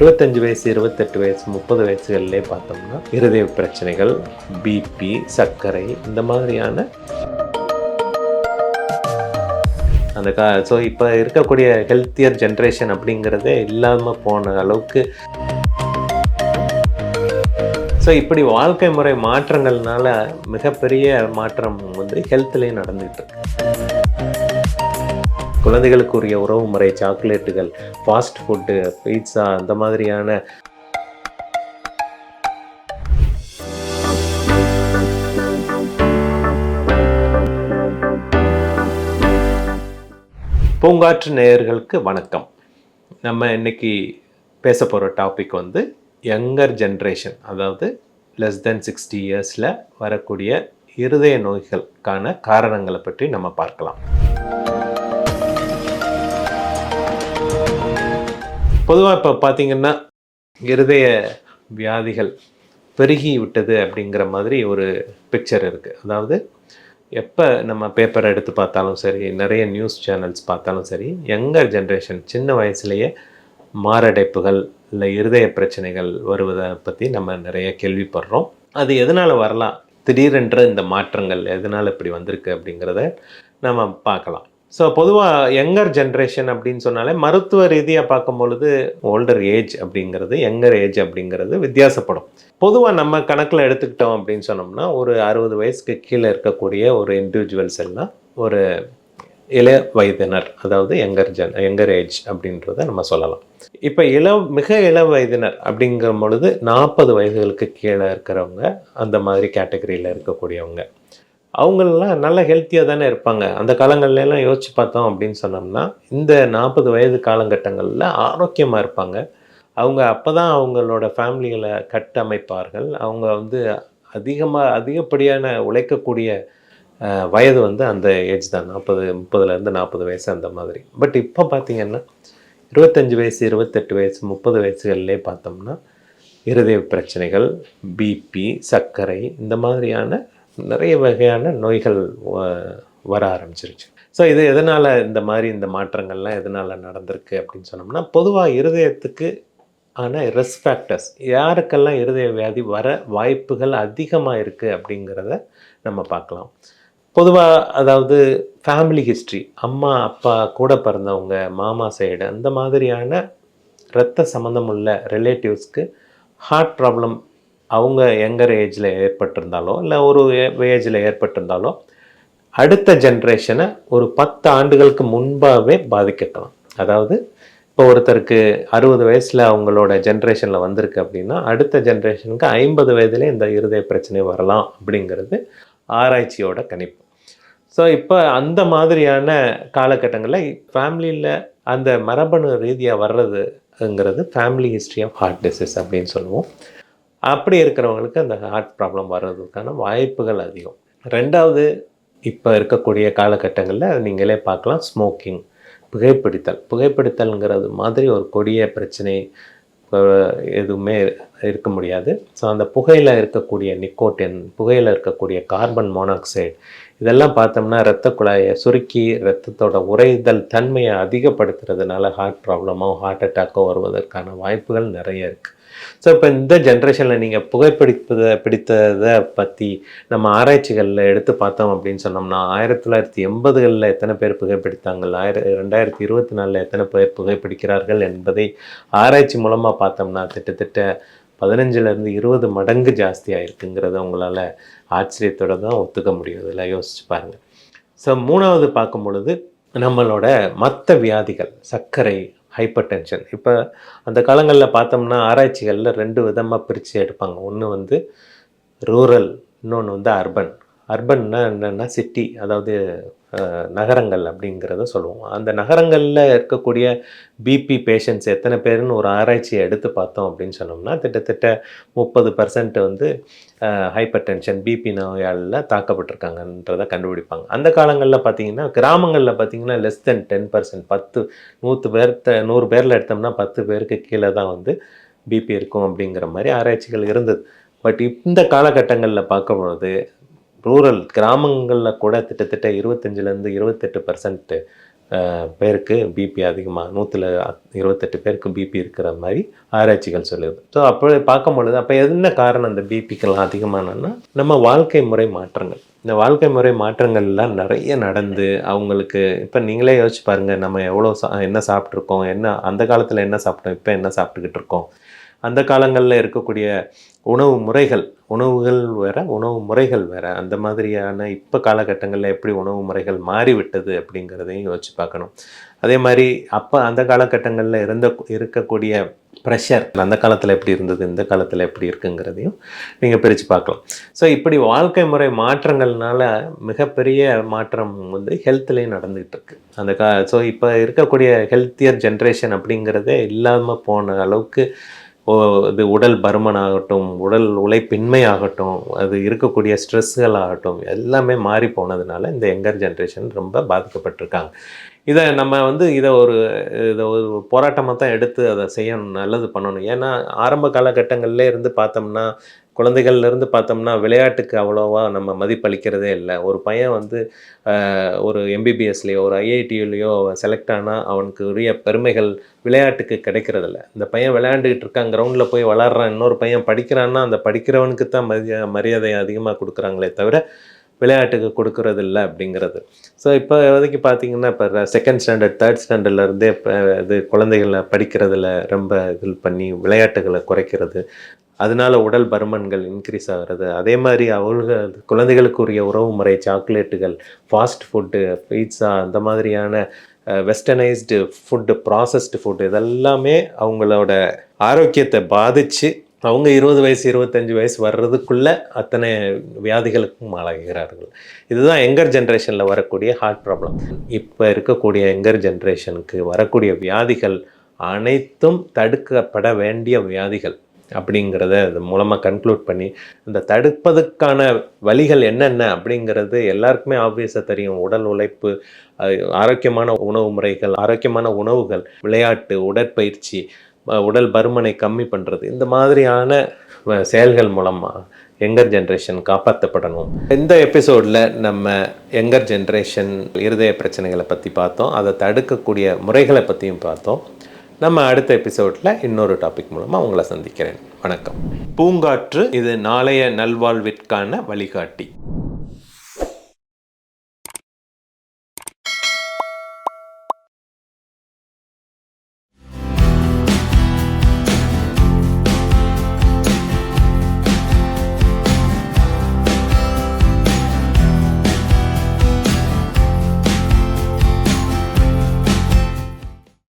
இருபத்தஞ்சு வயசு இருபத்தெட்டு வயசு முப்பது வயசுகள்லேயே பார்த்தோம்னா இருதய பிரச்சனைகள் பிபி சர்க்கரை இந்த மாதிரியான அந்த கா ஸோ இப்போ இருக்கக்கூடிய ஹெல்த்தியர் ஜென்ரேஷன் அப்படிங்கிறதே இல்லாமல் போன அளவுக்கு ஸோ இப்படி வாழ்க்கை முறை மாற்றங்கள்னால மிகப்பெரிய மாற்றம் வந்து ஹெல்த்லேயும் நடந்துகிட்டு இருக்கு. குழந்தைகளுக்குரிய உறவு முறை சாக்லேட்டுகள் ஃபாஸ்ட் ஃபுட்டு பீட்சா அந்த மாதிரியான பூங்காற்று நேயர்களுக்கு வணக்கம். நம்ம இன்னைக்கு பேச போகிற டாபிக் வந்து யங்கர் ஜென்ரேஷன் அதாவது லெஸ் தென் சிக்ஸ்டி இயர்ஸில் வரக்கூடிய இருதய நோய்களுக்கான காரணங்களை பற்றி நம்ம பார்க்கலாம். பொதுவாக இப்போ பார்த்தீங்கன்னா இருதய வியாதிகள் பெருகி விட்டது அப்படிங்கிற மாதிரி ஒரு பிக்சர் இருக்குது அதாவது எப்போ நம்ம பேப்பர் எடுத்து பார்த்தாலும் சரி நிறைய நியூஸ் சேனல்ஸ் பார்த்தாலும் சரி யங்கர் ஜென்ரேஷன் சின்ன வயசுலேயே மாரடைப்புகள் இல்லை இருதய பிரச்சனைகள் வருவதை பற்றி நம்ம நிறைய கேள்விப்படுறோம். அது எதனால் வரலாம்? திடீரென்ற இந்த மாற்றங்கள் எதனால் இப்படி வந்திருக்கு அப்படிங்கிறத நம்ம பார்க்கலாம். ஸோ பொதுவாக யங்கர் ஜென்ரேஷன் அப்படின்னு சொன்னாலே மருத்துவ ரீதியாக பார்க்கும் பொழுது ஓல்டர் ஏஜ் அப்படிங்கிறது யங்கர் ஏஜ் அப்படிங்கிறது வித்தியாசப்படும். பொதுவாக நம்ம கணக்கில் எடுத்துக்கிட்டோம் அப்படின்னு சொன்னோம்னா ஒரு அறுபது வயசுக்கு கீழே இருக்கக்கூடிய ஒரு இண்டிவிஜுவல்ஸ் எல்லாம் ஒரு இளைய வயதினர் அதாவது யங்கர் ஜென் யங்கர் ஏஜ் அப்படின்றத நம்ம சொல்லலாம். இப்போ இள மிக இள வயதினர் அப்படிங்கிற பொழுது நாற்பது வயதுகளுக்கு கீழே இருக்கிறவங்க அந்த மாதிரி கேட்டகரியில் இருக்கக்கூடியவங்க. அவங்களெலாம் நல்ல ஹெல்த்தியாக தானே இருப்பாங்க. அந்த காலங்கள்லாம் யோசித்து யோசிச்சு பார்த்தோம் அப்படின்னு சொன்னோம்னா இந்த நாற்பது வயது காலகட்டங்களில் ஆரோக்கியமாக இருப்பாங்க. அவங்க அப்போ தான் அவங்களோட ஃபேமிலிகளை கட்டமைப்பார்கள். அவங்க வந்து அதிகமாக அதிகப்படியான உழைக்கக்கூடிய வயது வந்து அந்த ஏஜ் தான். நாற்பது முப்பதுலேருந்து நாற்பது வயசு அந்த மாதிரி. பட் இப்போ பார்த்திங்கன்னா இருபத்தஞ்சி வயசு இருபத்தெட்டு வயசு முப்பது வயசுகள்லேயே பார்த்தோம்னா இருதய பிரச்சனைகள் பிபி சர்க்கரை இந்த மாதிரியான நிறைய வகையான நோய்கள் வர ஆரம்பிச்சிருச்சு. ஸோ இது எதனால் இந்த மாதிரி இந்த மாற்றங்கள்லாம் எதனால் நடந்திருக்கு அப்படின்னு சொன்னோம்னா பொதுவாக இருதயத்துக்கு ஆன ரிஸ்க் ஃபேக்டர்ஸ் யாருக்கெல்லாம் இருதய வியாதி வர வாய்ப்புகள் அதிகமாக இருக்குது அப்படிங்கிறத நம்ம பார்க்கலாம். பொதுவாக அதாவது ஃபேமிலி ஹிஸ்ட்ரி அம்மா அப்பா கூட பிறந்தவங்க மாமா சைடு அந்த மாதிரியான இரத்த சம்மந்தமுள்ள ரிலேட்டிவ்ஸ்க்கு ஹார்ட் ப்ராப்ளம் அவங்க எங்கர் ஏஜில் ஏற்பட்டிருந்தாலோ இல்லை ஒரு ஏஜில் ஏற்பட்டிருந்தாலோ அடுத்த ஜென்ரேஷனை ஒரு பத்து ஆண்டுகளுக்கு முன்பாகவே பாதிக்கலாம் அதாவது இப்போ ஒருத்தருக்கு அறுபது வயசில் அவங்களோட ஜென்ரேஷனில் வந்திருக்கு அப்படின்னா அடுத்த ஜென்ரேஷனுக்கு ஐம்பது வயதிலே இந்த இருதய பிரச்சனை வரலாம் அப்படிங்கிறது ஆராய்ச்சியோட கணிப்பு. ஸோ இப்போ அந்த மாதிரியான காலகட்டங்களில் ஃபேமிலியில் அந்த மரபணு ரீதியாக வர்றதுங்கிறது family history of heart disease அப்படின்னு சொல்லுவோம். அப்படி இருக்கிறவங்களுக்கு அந்த ஹார்ட் ப்ராப்ளம் வர்றதுக்கான வாய்ப்புகள் அதிகம். ரெண்டாவது இப்போ இருக்கக்கூடிய காலகட்டங்களில் அதை நீங்களே பார்க்கலாம். ஸ்மோக்கிங் புகைப்பிடித்தல். புகைப்பிடித்தல்ங்கிறது மாதிரி ஒரு கொடிய பிரச்சனை எதுவுமே இருக்க முடியாது. ஸோ அந்த புகையில் இருக்கக்கூடிய நிக்கோட்டின் புகையில் இருக்கக்கூடிய கார்பன் மோனாக்சைடு இதெல்லாம் பார்த்தோம்னா இரத்த குழாயை சுருக்கி இரத்தத்தோட உறைதல் தன்மையை அதிகப்படுத்துறதுனால ஹார்ட் ப்ராப்ளமோ ஹார்ட் அட்டாக்கோ வருவதற்கான வாய்ப்புகள் நிறைய இருக்குது ஸோ இப்போ இந்த ஜென்ரேஷனில் நீங்கள் புகைப்பிடிப்பதை பிடித்ததை பற்றி நம்ம ஆராய்ச்சிகளில் எடுத்து பார்த்தோம் அப்படின்னு சொன்னோம்னா ஆயிரத்தி தொள்ளாயிரத்தி எண்பதுகளில் எத்தனை பேர் புகைப்பிடித்தாங்கள்? ஆயிர ரெண்டாயிரத்தி இருபத்தி நாலில் எத்தனை பேர் புகைப்பிடிக்கிறார்கள் என்பதை ஆராய்ச்சி மூலமாக பார்த்தோம்னா திட்டத்திட்ட பதினஞ்சுலேருந்து இருபது மடங்கு ஜாஸ்தியாக இருக்குங்கிறத உங்களால் ஆச்சரியத்தோட தான் ஒத்துக்க முடியும். இதில் யோசிச்சு பாருங்கள் ஸோ மூணாவது பார்க்கும் பொழுது நம்மளோட மற்ற வியாதிகள் சர்க்கரை ஹைப்பர் டென்ஷன் இப்போ அந்த காலங்களில் பார்த்தோம்னா ஆராய்ச்சிகளில் ரெண்டு விதமாக பிரித்து எடுப்பாங்க. ஒன்று வந்து ரூரல் இன்னொன்று வந்து அர்பன் அர்பன்னா என்னென்னா சிட்டி அதாவது நகரங்கள் அப்படிங்கிறத சொல்லுவோம். அந்த நகரங்களில் இருக்கக்கூடிய பிபி பேஷண்ட்ஸ் எத்தனை பேருன்னு ஒரு ஆராய்ச்சியை எடுத்து பார்த்தோம் அப்படின்னு சொன்னோம்னா கிட்டத்தட்ட முப்பது பர்சன்ட் வந்து ஹைப்பர் டென்ஷன் பிபி நோயாளில் தாக்கப்பட்டிருக்காங்கன்றதை கண்டுபிடிப்பாங்க. அந்த காலங்களில் பார்த்தீங்கன்னா கிராமங்களில் பார்த்தீங்கன்னா லெஸ் தென் டென் பர்சன்ட் பத்து நூற்று பேர்த்த நூறு பேரில் எடுத்தோம்னா பத்து பேருக்கு கீழே தான் வந்து பிபி இருக்கும் அப்படிங்கிற மாதிரி ஆராய்ச்சிகள் இருந்தது. பட் இந்த காலகட்டங்களில் பார்க்கும்பொழுது ரூரல் கிராமங்களில் கூட கிட்டத்தட்ட இருபத்தஞ்சிலேருந்து இருபத்தெட்டு பர்சன்ட் பேருக்கு பிபி அதிகமாக நூற்றில் இருபத்தெட்டு பேருக்கு பிபி இருக்கிற மாதிரி ஆராய்ச்சிகள் சொல்லுது. ஸோ அப்போ பார்க்கும் பொழுது அப்போ என்ன காரணம் அந்த பிபிக்கெல்லாம் அதிகமானன்னா நம்ம வாழ்க்கை முறை மாற்றங்கள். இந்த வாழ்க்கை முறை மாற்றங்கள்லாம் நிறைய நடந்து அவங்களுக்கு இப்போ நீங்களே யோசிச்சு பாருங்கள் நம்ம எவ்வளோ சா என்ன சாப்பிட்ருக்கோம் என்ன அந்த காலத்தில் என்ன சாப்பிட்டோம் இப்போ என்ன சாப்பிட்டுக்கிட்டு இருக்கோம். அந்த காலங்களில் இருக்கக்கூடிய உணவு முறைகள் உணவுகள் வேறு உணவு முறைகள் வேறு. அந்த மாதிரியான இப்போ காலகட்டங்களில் எப்படி உணவு முறைகள் மாறிவிட்டது அப்படிங்கிறதையும் யோசிச்சு பார்க்கணும். அதே மாதிரி அப்போ அந்த காலகட்டங்களில் இருந்த இருக்கக்கூடிய ப்ரெஷர் அந்த காலத்தில் எப்படி இருந்தது இந்த காலத்தில் எப்படி இருக்குங்கிறதையும் நீங்கள் பிரித்து பார்க்கலாம். ஸோ இப்படி வாழ்க்கை முறை மாற்றங்கள்னால மிகப்பெரிய மாற்றம் வந்து ஹெல்த்லேயும் நடந்துகிட்டு இருக்கு. அந்த கா ஸோ இப்போ இருக்கக்கூடிய ஹெல்த்தியர் ஜென்ரேஷன் அப்படிங்கிறதே இல்லாமல் போன அளவுக்கு இது உடல் பருமன் ஆகட்டும் உடல் உழைப்பின்மை ஆகட்டும் அது இருக்கக்கூடிய ஸ்ட்ரெஸ்ஸுகள் ஆகட்டும் எல்லாமே மாறி போனதுனால இந்த யங்கர் ஜென்ரேஷன் ரொம்ப பாதிக்கப்பட்டிருக்காங்க. இதை நம்ம வந்து இதை ஒரு இதை ஒரு போராட்டமாக தான் எடுத்து அதை செய்யணும் நல்லது பண்ணணும். ஏன்னா ஆரம்ப காலகட்டங்கள்ல இருந்து பார்த்தோம்னா குழந்தைகள்லேருந்து பார்த்தோம்னா விளையாட்டுக்கு அவ்வளோவா நம்ம மதிப்பளிக்கிறதே இல்லை. ஒரு பையன் வந்து ஒரு எம்பிபிஎஸ்லேயோ ஒரு ஐஐடியிலையோ செலக்ட் ஆனால் அவனுக்கு உரிய பெருமைகள் விளையாட்டுக்கு கிடைக்கிறதில்ல. இந்த பையன் விளையாண்டுக்கிட்டு இருக்கான் கிரவுண்டில் போய் விளாட்றான் இன்னொரு பையன் படிக்கிறான்னா அந்த படிக்கிறவனுக்கு தான் மரியா மரியாதை அதிகமாக கொடுக்குறாங்களே தவிர விளையாட்டுக்கு கொடுக்கறது இல்லை அப்படிங்கிறது. ஸோ இப்போ இப்போதைக்கு பார்த்தீங்கன்னா இப்போ செகண்ட் ஸ்டாண்டர்ட் தேர்ட் ஸ்டாண்டர்ட்லேருந்தே இப்போ இது குழந்தைகளை படிக்கிறதுல ரொம்ப இது பண்ணி விளையாட்டுகளை குறைக்கிறது அதனால உடல் பருமன்கள் இன்க்ரீஸ் ஆகிறது. அதே மாதிரி அவர்கள் குழந்தைகளுக்குரிய உறவு முறை சாக்லேட்டுகள் ஃபாஸ்ட் ஃபுட்டு பீட்சா அந்த மாதிரியான வெஸ்டர்னைஸ்டு ஃபுட்டு ப்ராசஸ்டு ஃபுட்டு இதெல்லாமே அவங்களோட ஆரோக்கியத்தை பாதித்து அவங்க இருபது வயசு இருபத்தஞ்சி வயசு வர்றதுக்குள்ளே அத்தனை வியாதிகளுக்கும் ஆளாகிறார்கள். இதுதான் எங்கர் ஜென்ரேஷனில் வரக்கூடிய ஹார்ட் ப்ராப்ளம் இப்போ இருக்கக்கூடிய எங்கர் ஜென்ரேஷனுக்கு வரக்கூடிய வியாதிகள் அனைத்தும் தடுக்கப்பட வேண்டிய வியாதிகள். அப்படிங்கிறத இது மூலமாக கன்க்ளூட் பண்ணி இந்த தடுப்பதற்கான வழிகள் என்னென்ன அப்படிங்கிறது எல்லாருக்குமே ஆப்வியஸாக தெரியும். உடல் உழைப்பு ஆரோக்கியமான உணவு முறைகள் ஆரோக்கியமான உணவுகள் விளையாட்டு உடற்பயிற்சி உடல் பருமனை கம்மி பண்ணுறது இந்த மாதிரியான செயல்கள் மூலமாக யங்கர் ஜென்ரேஷன் காப்பாற்றப்படணும் இந்த எபிசோடில் நம்ம யங்கர் ஜென்ரேஷன் இருதய பிரச்சனைகளை பற்றி பார்த்தோம். அதை தடுக்கக்கூடிய முறைகளை பற்றியும் பார்த்தோம். நம்ம அடுத்த எபிசோடில் இன்னொரு டாபிக் மூலமாக உங்களை சந்திக்கிறேன். வணக்கம். பூங்காற்று இது நாளைய நல்வாழ்விற்கான வழிகாட்டி.